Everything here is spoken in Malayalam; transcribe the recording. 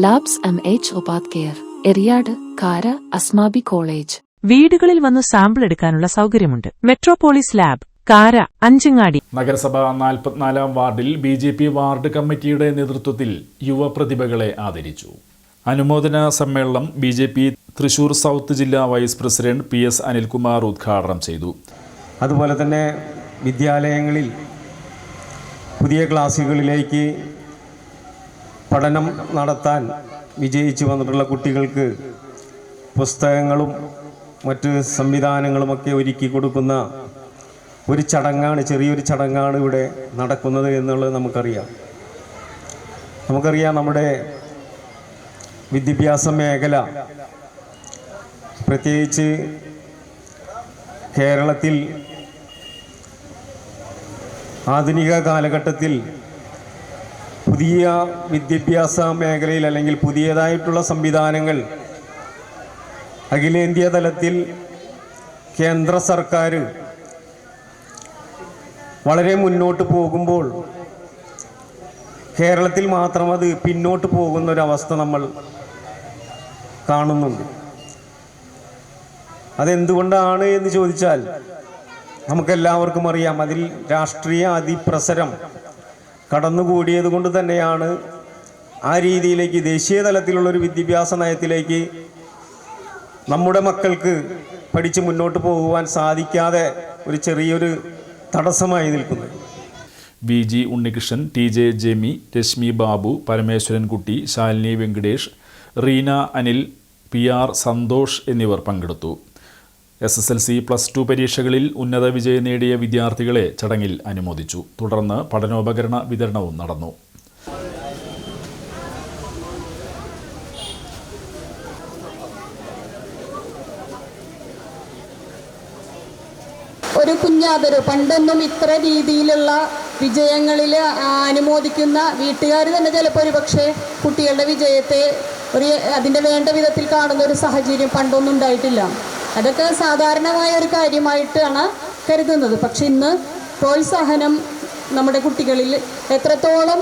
ലാബ്സ് എം എച്ച് ഒപാത് കെയർ എറിയാട് കാര അസ്മാബി കോളേജ് വീടുകളിൽ വന്ന് സാമ്പിൾ എടുക്കാനുള്ള സൗകര്യമുണ്ട്. മെട്രോപോളിസ് ലാബ് കാര അഞ്ചങ്ങാടി. നഗരസഭ നാൽപ്പത്തിനാലാം വാർഡിൽ ബി ജെ പി വാർഡ് കമ്മിറ്റിയുടെ നേതൃത്വത്തിൽ യുവപ്രതിഭകളെ ആദരിച്ചു. അനുമോദന സമ്മേളനം B J P Thrissur south ജില്ലാ vice president P S Anilkumar ഉദ്ഘാടനം ചെയ്തു. അതുപോലെ തന്നെ വിദ്യാലയങ്ങളിൽ പുതിയ ക്ലാസ്സുകളിലേക്ക് പഠനം നടത്താൻ വിജയിച്ചു വന്നിട്ടുള്ള കുട്ടികൾക്ക് പുസ്തകങ്ങളും മറ്റ് സംവിധാനങ്ങളുമൊക്കെ ഒരുക്കി കൊടുക്കുന്ന ഒരു ചടങ്ങാണ് ചെറിയൊരു ചടങ്ങാണ് ഇവിടെ നടക്കുന്നത് എന്നുള്ളത് നമുക്കറിയാം. നമുക്കറിയാം നമ്മുടെ വിദ്യാഭ്യാസ മേഖല പ്രത്യേകിച്ച് കേരളത്തിൽ ആധുനിക കാലഘട്ടത്തിൽ പുതിയ വിദ്യാഭ്യാസ മേഖലയിൽ അല്ലെങ്കിൽ പുതിയതായിട്ടുള്ള സംവിധാനങ്ങൾ അഖിലേന്ത്യാ തലത്തിൽ കേന്ദ്ര സർക്കാർ വളരെ മുന്നോട്ട് പോകുമ്പോൾ കേരളത്തിൽ മാത്രം അത് പിന്നോട്ട് പോകുന്ന ഒരവസ്ഥ നമ്മൾ കാണുന്നുണ്ട്. അതെന്തുകൊണ്ടാണ് എന്ന് ചോദിച്ചാൽ നമുക്കെല്ലാവർക്കും അറിയാം അതിൽ രാഷ്ട്രീയ അതിപ്രസരം കടന്നുകൂടിയത് കൊണ്ട് തന്നെയാണ് ആ രീതിയിലേക്ക് ദേശീയ തലത്തിലുള്ളൊരു വിദ്യാഭ്യാസ നയത്തിലേക്ക് നമ്മുടെ മക്കൾക്ക് പഠിച്ച് മുന്നോട്ട് പോകുവാൻ സാധിക്കാതെ ഒരു ചെറിയൊരു തടസ്സമായി നിൽക്കുന്നത്. V G Unnikrishnan T J Jemi Reshmi Babu Parameswarankutty Shalini Venkatesh Reena Anil P R Santhosh എന്നിവർ പങ്കെടുത്തു. S S L C plus two പരീക്ഷകളിൽ ഉന്നത വിജയം നേടിയ വിദ്യാർത്ഥികളെ ചടങ്ങിൽ അനുമോദിച്ചു. തുടർന്ന് പഠനോപകരണ വിതരണവും നടന്നു. ഒരു കുഞ്ഞാതൊരു പണ്ടൊന്നും ഇത്ര രീതിയിലുള്ള വിജയങ്ങളിൽ അനുമോദിക്കുന്ന വീട്ടുകാർ തന്നെ ചിലപ്പോൾ ഒരു പക്ഷേ കുട്ടികളുടെ വിജയത്തെ ഒരു അതിന്റെ വേണ്ട വിധത്തിൽ കാണുന്ന ഒരു സാഹചര്യം പണ്ടൊന്നും ഉണ്ടായിട്ടില്ല. അതൊക്കെ സാധാരണമായ ഒരു കാര്യമായിട്ടാണ് കരുതുന്നത്. പക്ഷെ ഇന്ന് പ്രോത്സാഹനം നമ്മുടെ കുട്ടികളിൽ എത്രത്തോളം